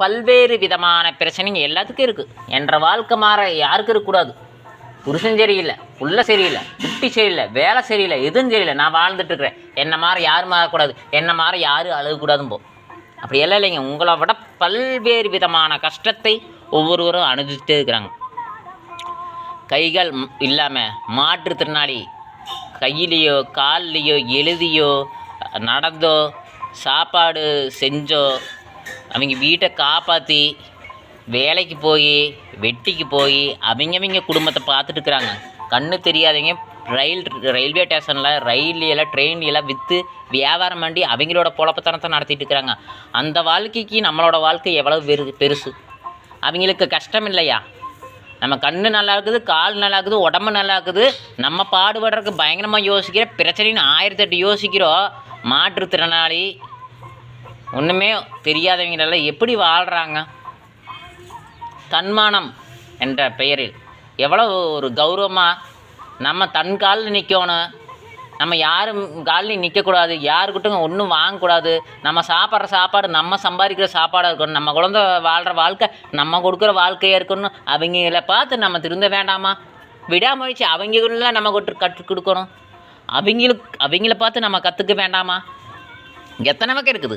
பல்வேறு விதமான பிரச்சனைங்க எல்லாத்துக்கும் இருக்குது என்ற வாழ்க்கை மாற யாருக்கும் இருக்கக்கூடாது. புருஷன் சரியில்லை புள்ள சரியில்லை குட்டி சரியில்லை வேலை சரியில்லை எதுவும் சரியில்லை. நான் வாழ்ந்துட்டுருக்கிறேன் என்னை மாற யாரும் மாறக்கூடாது. என்னை மாற யாரும் அழுகக்கூடாதும் போ. அப்படி எல்லாம் இல்லைங்க. உங்களை விட பல்வேறு விதமான கஷ்டத்தை ஒவ்வொருவரும் அனுபவிச்சுட்டே இருக்கிறாங்க. கைகள் இல்லாமல் மாற்றுத்திறனாளி கையிலையோ கால்லையோ எழுதியோ நடந்தோ சாப்பாடு செஞ்சோ அவங்க வீட்டை காப்பாற்றி வேலைக்கு போய் வெட்டிக்கு போய் அவங்கவங்க குடும்பத்தை பார்த்துட்டு இருக்கிறாங்க. கண்ணு தெரியாதவங்க ரயில் ரயில்வே ஸ்டேஷனில் ரயில்லாம் ட்ரெயின்லையெல்லாம் விற்று வியாபாரம் பண்ணி அவங்களோட பொழப்பத்தனத்தை நடத்திட்டு இருக்கிறாங்க. அந்த வாழ்க்கைக்கு நம்மளோட வாழ்க்கை எவ்வளோ பெரு பெருசு? அவங்களுக்கு கஷ்டம் இல்லையா? நம்ம கண்ணு நல்லா இருக்குது கால் நல்லா இருக்குது உடம்பு நல்லா இருக்குது. நம்ம பாடுபடுறதுக்கு பயங்கரமாக யோசிக்கிற பிரச்சனைன்னு ஆயிரத்தெட்டு யோசிக்கிறோம். மாற்றுத்திறனாளி ஒன்றுமே தெரியாதவங்களெல்லாம் எப்படி வாழ்கிறாங்க தன்மானம் என்ற பெயரில். எவ்வளோ ஒரு கௌரவமாக நம்ம தன் காலில் நிற்கணும் நம்ம யாரும் காலில் நிற்கக்கூடாது யாருக்கிட்டும் ஒன்றும் வாங்கக்கூடாது. நம்ம சாப்பிட்ற சாப்பாடு நம்ம சம்பாதிக்கிற சாப்பாடாக இருக்கணும். நம்ம குழந்த வாழ்கிற வாழ்க்கை நம்ம கொடுக்குற வாழ்க்கையாக இருக்கணும். அவங்கள பார்த்து நம்ம திருந்த வேண்டாமா? விடாமுயற்சி அவங்கள நம்ம கொட்டு கற்றுக் கொடுக்கணும். அவங்களுக்கு அவங்கள பார்த்து நம்ம கற்றுக்க வேண்டாமா? எத்தனை வகை இருக்குது?